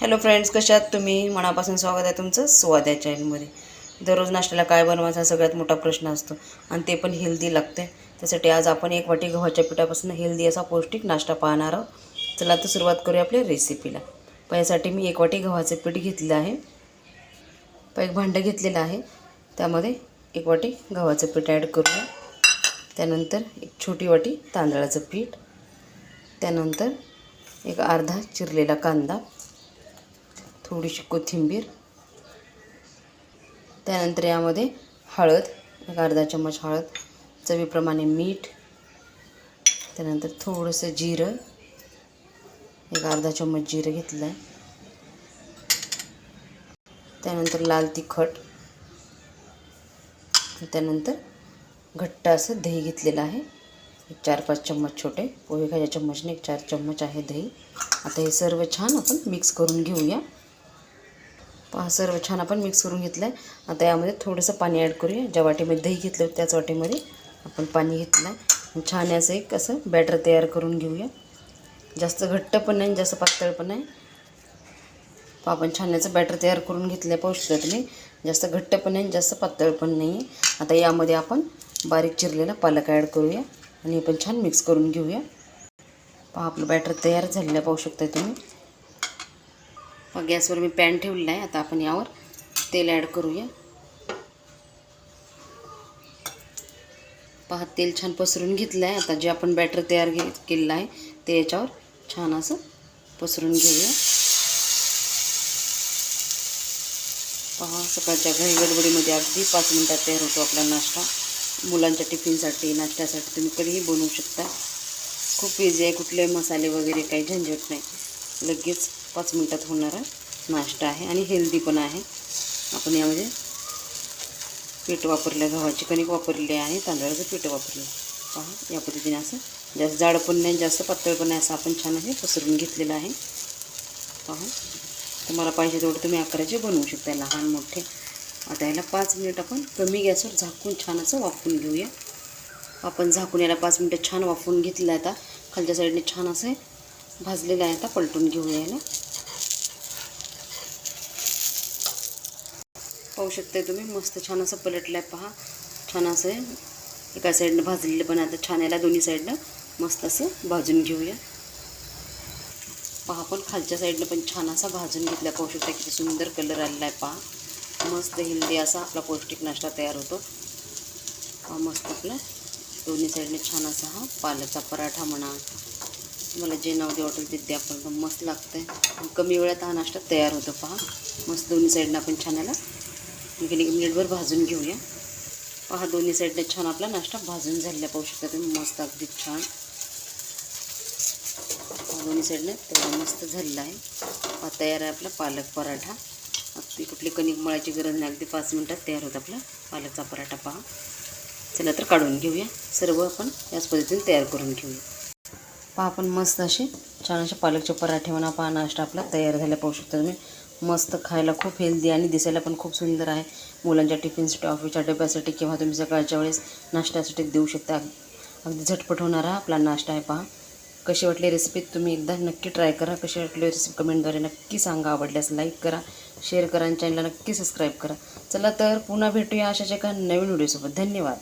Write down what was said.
Hello friends कशा आहात तुम्ही? मनापासून स्वागत आहे तुमचं स्वाद या चॅनलमध्ये दररोज नाश्त्याला काय बनवायचा सगळ्यात मोठा प्रश्न असतो आणि ते पण हेल्दी लागते. त्यासाठी आज आपण एक वाटी गव्हाच्या पिठापासून हेल्दी असा पौष्टिक नाश्ता पाहणार आहोत. चला तर सुरुवात करूया आपल्या रेसिपीला पहिल्यासाठी मी एक वाटी गव्हाचं पीठ घेतलेलं आहे. प एक भांडं घेतलेलं आहे. त्यामध्ये एक वाटी गव्हाचं पीठ ॲड करूया. त्यानंतर एक छोटी वाटी तांदळाचं पीठ. त्यानंतर एक अर्धा चिरलेला कांदा. थोडीशी कोथिंबीर त्यानंतर यामध्ये हळद एक अर्धा चम्मच हळद चवीप्रमाणे मीठ त्यानंतर थोडंसं जिरं एक अर्धा चम्मच जिरं घेतलं आहे त्यानंतर लाल तिखट त्यानंतर घट्ट असं दही घेतलेलं आहे. एक चार पाच चम्मच छोटे पोहे खायच्या चम्मचने एक चार चम्मच आहे दही. आता हे सर्व छान आपण मिक्स करून घेऊया. पहा सर्व छान आपण मिक्स करून घेतलं आहे आता यामध्ये थोडंसं पाणी ॲड करूया. ज्या वाटीमध्ये दही घेतलं होतं त्याच वाटीमध्ये आपण पाणी घेतलं आहे छान असं एक असं बॅटर तयार करून घेऊया. जास्त घट्ट पण नाही जास्त पातळ पण नाही. पहा आपण छान याचं बॅटर तयार करून घेतलं आहे पाहू शकतात तुम्ही. जास्त घट्ट पण नाही जास्त पातळ पण नाही आहे आता यामध्ये आपण बारीक चिरलेला पालक ॲड करूया. आणि हे पण छान मिक्स करून घेऊया. पहा आपलं बॅटर तयार झालेलं पाहू शकता तुम्ही. गॅसवर मी पॅन ठेवलेला आहे. आता आपण यावर तेल ॲड करूया. पहा तेल छान पसरून घेतलं आहे आता जे आपण बॅटर तयार घे केलेलं आहे ते याच्यावर छान असं पसरून घेऊया. पहा सकाळच्या घाई गडबडीमध्ये अगदी पाच मिनटात तयार होतो आपला नाश्ता. मुलांच्या टिफिनसाठी नाश्त्यासाठी तुम्ही कधीही बनवू शकता. खूप इझी आहे कुठले मसाले वगैरे काही झंझट नाही. लगेच पाच मिनटात होणारा नाश्ता आहे आणि हेल्दी पण आहे. आपण यामध्ये पीठ वापरलं गव्हाची कणिक वापरली आहे तांदळाचं पीठ वापरलं. पहा या पद्धतीने असं जास्त जाड पण नाही जास्त पातळ पण नाही असं आपण छान असे पसरून घेतलेलं आहे. पहा तुम्हाला पाहिजे तेवढं तुम्ही आकाराचे बनवू शकता लहान मोठे. आता याला पाच मिनिट आपण कमी गॅसवर झाकून छान असं वाफून घेऊया. आपण झाकून याला पाच मिनटं छान वाफवून घेतलं आहे आता. खालच्या साईडने छान असं भाजलेलं आहे आता पलटून घेऊया याला. पाहू शकता तुम्ही. मस्त छान असं पलटलं आहे पहा. छान असं एका साईडनं भाजलेलं पण आता छान याला दोन्ही साईडनं मस्त असं भाजून घेऊया. पहा पण खालच्या साईडनं पण छान असा भाजून घेतला पाहू शकता किती सुंदर कलर आलेला आहे पहा. मस्त हेल्दी असा आपला पौष्टिक नाश्ता तयार होतो. हा मस्त आपला. दोन्ही साईडने छान असा हा पालकचा पराठा म्हणा. मला जे नाव दे वाटेल ते द्या पण मस्त लागतं आहे कमी वेळात हा नाश्ता तयार होतो पहा. मस्त दोन्ही साईडनं आपण छान याला आणखीन एक मिनिटभर भाजून घेऊया. पहा दोन्ही साईडने छान आपला नाश्ता भाजून झालेला पाहू शकता तुम्ही. मस्त अगदी छान. दोन्ही साईडने तेवढा मस्त झालेला आहे. हा तयार आहे आपला पालक पराठा. अगदी कुठली कणिक मळायची गरज नाही. अगदी पाच मिनटात तयार होतं आपला पालकचा पराठा पहा. चला तर काढून घेऊया. सर्व आपण याच पद्धतीने तयार करून घेऊया. पहा आपण मस्त असे छान असे पालकचे पराठे म्हणा पहा नाश्ता आपला तयार झाला पाहू शकता तुम्ही. मस्त खायला खूप हेल्दी आणि दिसायला पण खूप सुंदर आहे. मुलांच्या टिफिनसाठी ऑफिसच्या डब्यासाठी किंवा तुम्ही सकाळच्या वेळेस नाश्त्यासाठी देऊ शकता. अगदी झटपट होणारा आपला नाश्ता आहे पहा. कशी वाटली रेसिपी तुम्ही एकदा नक्की ट्राय करा. कशी वाटली रेसिपी कमेंटद्वारे नक्की सांगा. आवडल्यास लाईक करा. शेअर करा आणि चॅनलला नक्की सबस्क्राईब करा. चला तर पुन्हा भेटूया अशाच एका नवीन व्हिडिओसोबत धन्यवाद.